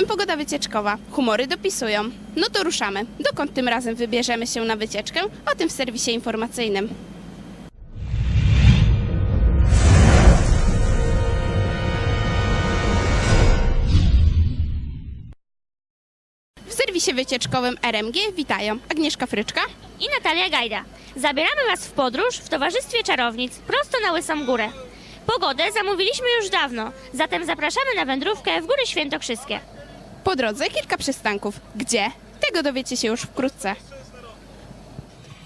pogoda wycieczkowa. Humory dopisują. No to ruszamy. Dokąd tym razem wybierzemy się na wycieczkę? O tym w serwisie informacyjnym. W serwisie wycieczkowym RMG witają Agnieszka Fryczka. i Natalia Gajda. Zabieramy Was w podróż w towarzystwie czarownic prosto na Łysą Górę. Pogodę zamówiliśmy już dawno, zatem zapraszamy na wędrówkę w Góry Świętokrzyskie. Po drodze kilka przystanków. Gdzie? Tego dowiecie się już wkrótce.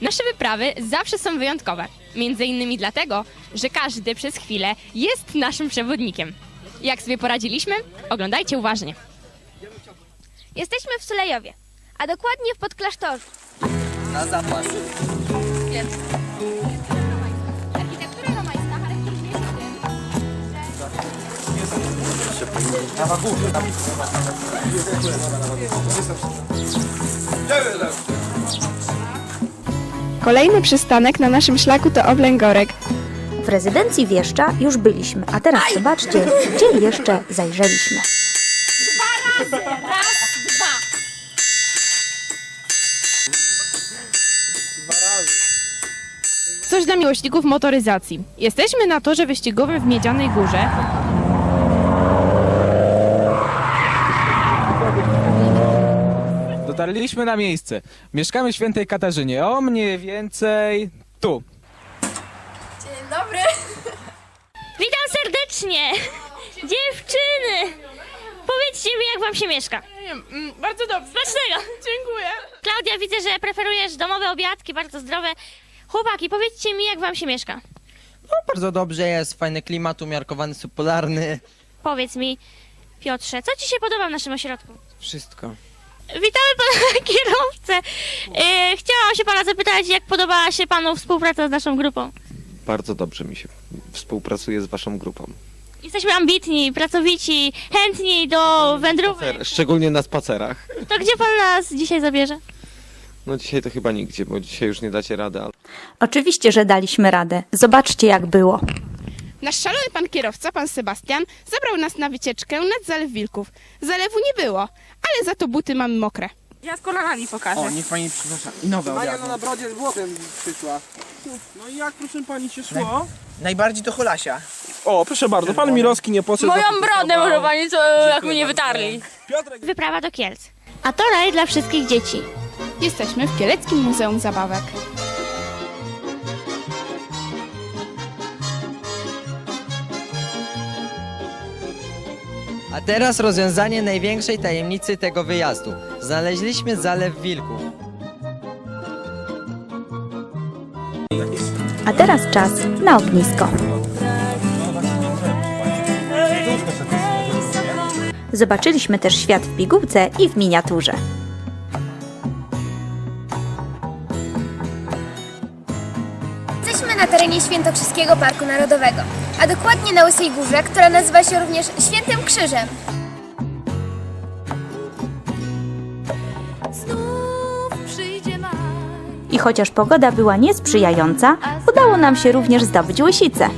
Nasze wyprawy zawsze są wyjątkowe. Między innymi dlatego, że każdy przez chwilę jest naszym przewodnikiem. Jak sobie poradziliśmy? Oglądajcie uważnie. Jesteśmy w Sulejowie, a dokładnie w Podklasztorzu. Na zapas. Architektura Kolejny przystanek na naszym szlaku to Oblęgorek. W rezydencji Wieszcza już byliśmy, a teraz zobaczcie, gdzie jeszcze zajrzeliśmy. Coś dla miłośników motoryzacji. Jesteśmy na torze wyścigowym w Miedzianej Górze. Dotarliśmy na miejsce. Mieszkamy w Świętej Katarzynie. O mniej więcej tu. Witam serdecznie! Dziewczyny! Powiedzcie mi, jak Wam się mieszka. Bardzo dobrze. Smacznego! Dziękuję. Klaudia, widzę, że preferujesz domowe obiadki, bardzo zdrowe. Chłopaki, powiedzcie mi, jak Wam się mieszka. No, bardzo dobrze jest, fajny klimat, umiarkowany, subpolarny. Powiedz mi, Piotrze, co Ci się podoba w naszym ośrodku? Wszystko. Witamy pana kierowcę. Yy, chciałam się pana zapytać, jak podobała się panu współpraca z naszą grupą? Bardzo dobrze mi się współpracuje z waszą grupą. Jesteśmy ambitni, pracowici, chętni do wędrówek. Szczególnie na spacerach. To gdzie pan nas dzisiaj zabierze? No dzisiaj to chyba nigdzie, bo dzisiaj już nie dacie rady, ale Oczywiście, że daliśmy radę. Zobaczcie, jak było. Nasz szalony pan kierowca, pan Sebastian, zabrał nas na wycieczkę nad Zalew Wilków. Zalewu nie było, ale za to buty mamy mokre. Ja z kolanami pokażę. O, niech pani przepraszam. I nowe no na brodzie złotem przyszła. No i jak proszę pani się szło? Najbardziej to Holasia. O, proszę bardzo, pan Mirowski nie poszedł. Moją brodę może pani, co jak mnie wytarli. Piotrek Wyprawa do Kielc. A to raj dla wszystkich dzieci. Jesteśmy w Kieleckim Muzeum Zabawek. A teraz rozwiązanie największej tajemnicy tego wyjazdu. Znaleźliśmy Zalew Wilków. A teraz czas na ognisko. Zobaczyliśmy też świat w pigułce i w miniaturze. Jesteśmy na terenie Świętokrzyskiego Parku Narodowego, a dokładnie na Łysej Górze, która nazywa się również Świętym Krzyżem. I chociaż pogoda była niesprzyjająca, udało nam się również zdobyć łysicę.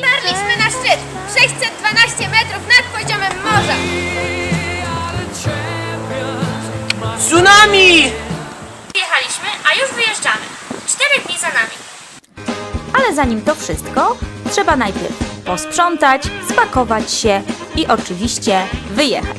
Dotarliśmy na szczyt! 612 metrów nad poziomem morza! Tsunami! Zanim to wszystko, trzeba najpierw posprzątać, spakować się i oczywiście wyjechać.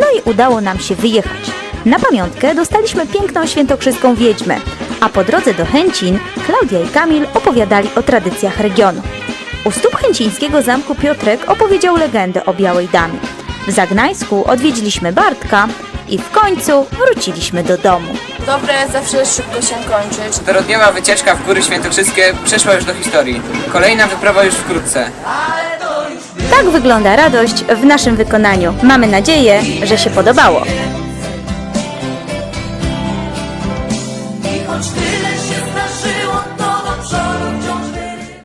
No i udało nam się wyjechać. Na pamiątkę dostaliśmy piękną świętokrzyską wiedźmę, a po drodze do Chęcin Klaudia i Kamil opowiadali o tradycjach regionu. U stóp chęcińskiego zamku Piotrek opowiedział legendę o Białej Damie. W Zagnańsku odwiedziliśmy Bartka i w końcu wróciliśmy do domu. Dobre zawsze szybko się kończy. Czterodniowa wycieczka w Góry Świętokrzyskie przeszła już do historii. Kolejna wyprawa już wkrótce. Tak wygląda radość w naszym wykonaniu. Mamy nadzieję, że się podobało.